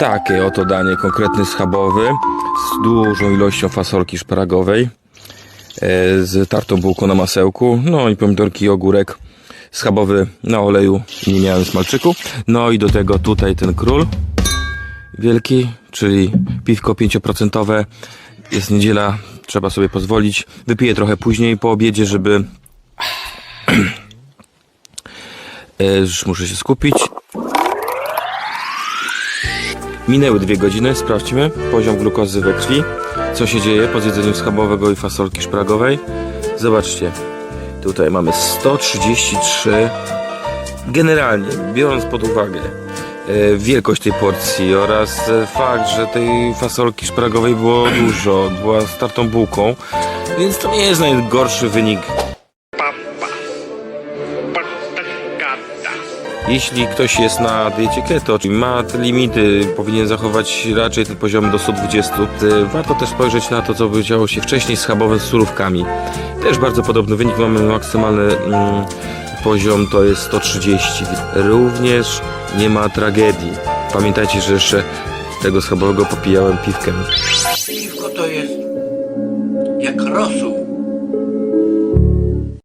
Takie oto danie, konkretny schabowy z dużą ilością fasolki szparagowej, e, z tartą bułką na masełku, no i pomidorki i ogórek schabowy na oleju, nie miałem smalczyku. No i do tego tutaj ten król wielki, czyli piwko 5%. Jest niedziela, trzeba sobie pozwolić. Wypiję trochę później po obiedzie, żeby E, Już muszę się skupić. Minęły dwie godziny, sprawdźmy poziom glukozy we krwi. Co się dzieje po zjedzeniu schabowego i fasolki szpragowej? Zobaczcie, tutaj mamy 133. Generalnie, biorąc pod uwagę e, wielkość tej porcji oraz e, fakt, że tej fasolki szpragowej było dużo, była z tartą bułką, więc to nie jest najgorszy wynik Jeśli ktoś jest na diecie keto, czyli ma te limity, powinien zachować raczej ten poziom do 120. Y, Warto też spojrzeć na to, co by działo się wcześniej z schabowym z surówkami. Też bardzo podobny wynik, mamy maksymalny mm, poziom to jest 130. Również nie ma tragedii. Pamiętajcie, że jeszcze tego schabowego popijałem piwkiem. Piwko to jest jak rosół.